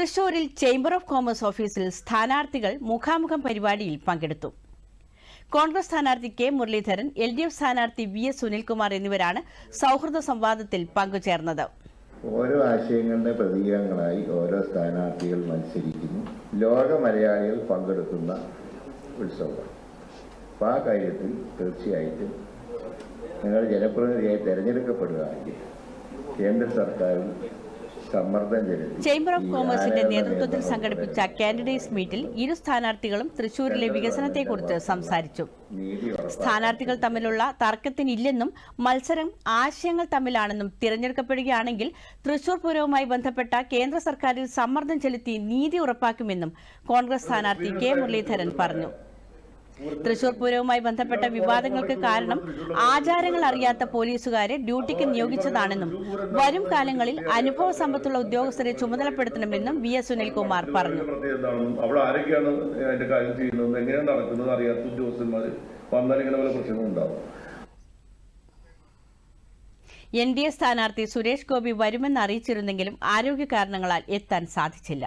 തൃശൂരിൽ chamber of commerce ഓഫീസിൽ സ്ഥാനാർത്ഥികൾ മുഖാമുഖം പരിപാടിയിൽ പങ്കെടുത്തു. കോൺഗ്രസ് സ്ഥാനാർത്ഥി K Muraleedharan L D F സ്ഥാനാർത്ഥി വി എസ് സുനിൽകുമാർ എന്നിവരാണ് സൗഹൃദ സംവാദത്തിൽ പങ്കുചേർന്നത്. ഓരോ ആശയങ്ങളുടെ പ്രതീകങ്ങളായി ഓരോ സ്ഥാനാർത്ഥികൾ മത്സരിക്കുന്നു. ലോക മലയാളികൾ പങ്കെടുക്കുന്ന ഉത്സവമാണ് അപ്പം ആ കാര്യത്തിൽ തീർച്ചയായിട്ടും നിങ്ങൾ ജനപ്രതിനിധിയായി തിരഞ്ഞെടുക്കപ്പെടുകയാണെങ്കിൽ കേന്ദ്ര ചെലുത്തി ചേംബർ ഓഫ് കോമേഴ്സിന്റെ നേതൃത്വത്തിൽ സംഘടിപ്പിച്ച കാൻഡിഡേറ്റ്സ് മീറ്റിൽ ഇരു സ്ഥാനാർത്ഥികളും തൃശൂരിലെ വികസനത്തെക്കുറിച്ച് സംസാരിച്ചു. സ്ഥാനാർത്ഥികൾ തമ്മിലുള്ള തർക്കത്തിനില്ലെന്നും മത്സരം ആശയങ്ങൾ തമ്മിലാണെന്നും തിരഞ്ഞെടുക്കപ്പെടുകയാണെങ്കിൽ തൃശൂർ പൂരവുമായി ബന്ധപ്പെട്ട കേന്ദ്ര സർക്കാരിൽ സമ്മർദ്ദം ചെലുത്തി നീതി ഉറപ്പാക്കുമെന്നും കോൺഗ്രസ് സ്ഥാനാർത്ഥി കെ മുരളീധരൻ പറഞ്ഞു. തൃശൂർ പൂരവുമായി ബന്ധപ്പെട്ട വിവാദങ്ങൾക്ക് കാരണം ആചാരങ്ങൾ അറിയാത്ത പോലീസുകാരെ ഡ്യൂട്ടിക്ക് നിയോഗിച്ചതാണെന്നും വരും കാലങ്ങളിൽ അനുഭവ സമ്പത്തുള്ള ഉദ്യോഗസ്ഥരെ ചുമതലപ്പെടുത്തണമെന്നും വി എസ് സുനിൽകുമാർ പറഞ്ഞു. അതിന്റെ കാര്യം അറിയാത്ത വന്നാൽ എൻ ഡി എ സ്ഥാനാർത്ഥി സുരേഷ് ഗോപി വരുമെന്ന് അറിയിച്ചിരുന്നെങ്കിലും ആരോഗ്യ കാരണങ്ങളാൽ എത്താൻ സാധിച്ചില്ല.